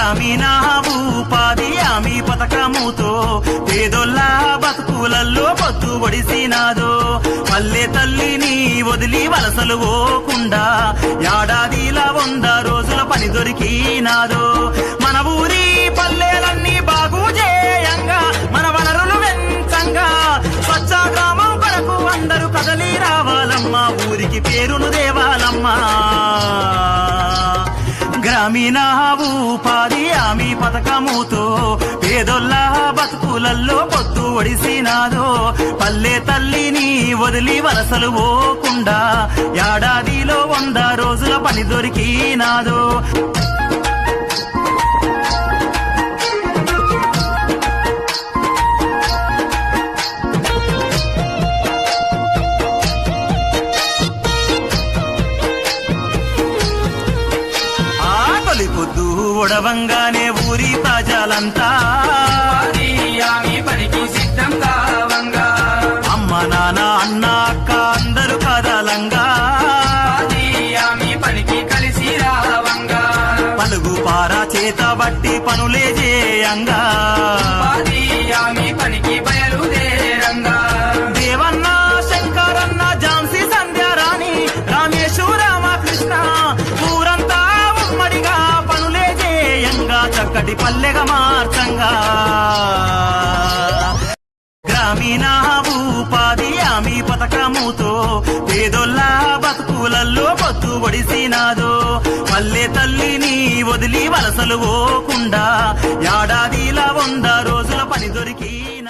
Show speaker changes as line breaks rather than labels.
గ్రామీణ ఉపాధి హామీ పథకముతో పేదొల్లా బతుకులల్లో పొత్తు ఒడిసినాదో. పల్లె తల్లిని వదిలి వలసలు పోకుండా ఏడాదిలా వంద రోజుల పని దొరికినాదో. మన ఊరి పల్లెలన్నీ బాగు చేయంగా మన వనరులు వెంచంగా. స్వచ్ఛ గ్రామం కొరకు అందరూ కదలి రావాలమ్మా ఊరికి పేరును దేవాలమ్మా గ్రామీణ ఉపాధి హామీ పథకముతో పేదొల్ల బతుకులల్లో పొత్తు ఒడిసినాదో. పల్లె తల్లిని వదిలి వలసలు పోకుండా ఏడాదిలో వంద రోజుల పని దొరికినాదో. ఒడవంగానే ఊరి ప్రజలంతా. అమ్మ నాన్న అన్న అక్క అందరూ కదలంగా.
ఆమె పనికి కలిసి రావంగా.
పలుగు పార చేత బట్టి పనులే చేయంగా. ఒకటి పల్లెగా మార్చంగా. గ్రామీణ ఉపాధి హామీ పథకముతో పేదోళ్ళ బతుకులల్లో పొత్తు ఒడిసినాదో. పల్లె తల్లిని వదిలి వలసలు పోకుండా ఏడాదిలా వంద రోజుల పని దొరికినాదో